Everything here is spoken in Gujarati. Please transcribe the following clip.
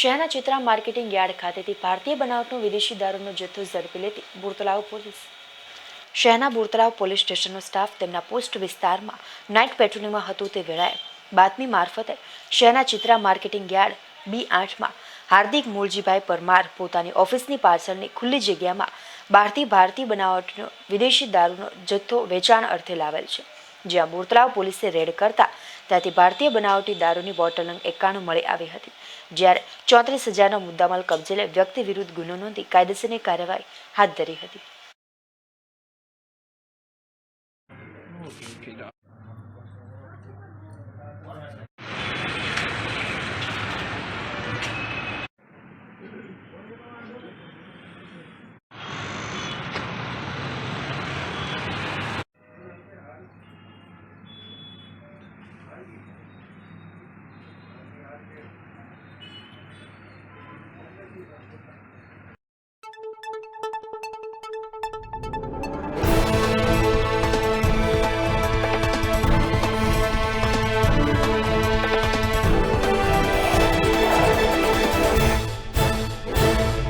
શહેરના ચિત્રા માર્કેટિંગ યાર્ડ ખાતેથી ભારતીય બનાવટનો વિદેશી દારૂનો જથ્થો ઝડપી લેતી બુરતલાવ પોલીસ. શહેરના બુરતલાવ પોલીસ સ્ટેશનનો સ્ટાફ તેમના પોસ્ટ વિસ્તારમાં નાઇટ પેટ્રોલિંગમાં હતું તે વેળાએ. બાતમી મારફતે શહેરના ચિત્રા માર્કેટિંગ યાર્ડ બી આઠમાં હાર્દિક મૂળજીભાઈ પરમાર પોતાની ઓફિસની પાછળની ખુલ્લી જગ્યામાં બહારથી ભારતીય બનાવટનો વિદેશી દારૂનો જથ્થો વેચાણ અર્થે લાવેલ છે. જ્યાં બોરતળાવ પોલીસે રેડ કરતા ત્યાંથી ભારતીય બનાવટી દારૂની બોટલ નંગ એકાણું મળી આવી હતી. જ્યારે ચોત્રીસ હજારનો મુદ્દામાલ કબજે લઈ વ્યક્તિ વિરુદ્ધ ગુનો નોંધી કાયદેસરની કાર્યવાહી હાથ ધરી હતી.